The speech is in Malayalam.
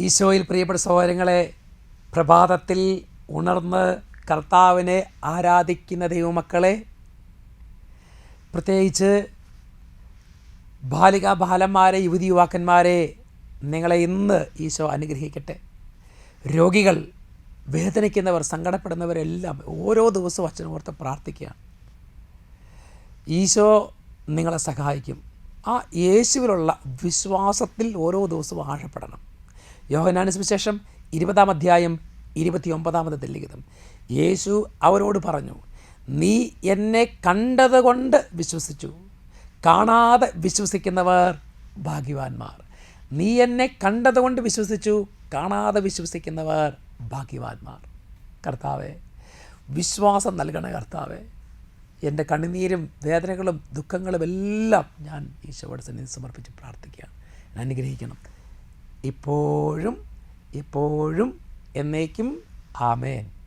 ഈശോയിൽ പ്രിയപ്പെട്ട സഹോദരങ്ങളെ പ്രഭാതത്തിൽ ഉണർന്ന് കർത്താവിനെ ആരാധിക്കുന്ന ദൈവമക്കളെ പ്രത്യേകിച്ച് ബാലിക ബാലന്മാരെ യുവതി യുവാക്കന്മാരെ നിങ്ങളെ ഇന്ന് ഈശോ അനുഗ്രഹിക്കട്ടെ. രോഗികൾ വേദനിക്കുന്നവർ സങ്കടപ്പെടുന്നവരെല്ലാം ഓരോ ദിവസവും അച്ഛനോർത്ത് പ്രാർത്ഥിക്കുകയാണ്. ഈശോ നിങ്ങളെ സഹായിക്കും. ആ യേശുവിലുള്ള വിശ്വാസത്തിൽ ഓരോ ദിവസവും ആഴപ്പെടണം. യോഹനാന് സുവിശേഷം ഇരുപതാം അധ്യായം ഇരുപത്തിയൊമ്പതാമത്തെ ലിഖിതം യേശു അവരോട് പറഞ്ഞു നീ എന്നെ കണ്ടതുകൊണ്ട് വിശ്വസിച്ചു. കാണാതെ വിശ്വസിക്കുന്നവർ ഭാഗ്യവാന്മാർ. നീ എന്നെ കണ്ടതുകൊണ്ട് വിശ്വസിച്ചു. കാണാതെ വിശ്വസിക്കുന്നവർ ഭാഗ്യവാന്മാർ. കർത്താവെ വിശ്വാസം നൽകണ കർത്താവെ എന്റെ കണ്ണുനീരും വേദനകളും ദുഃഖങ്ങളും എല്ലാം ഞാൻ ഈശോയുടെ സന്നിധി സമർപ്പിച്ച് പ്രാർത്ഥിക്കുകയാണ്. അനുഗ്രഹിക്കണം. ഇപ്പോഴും എപ്പോഴും എന്നേക്കും ആമേൻ.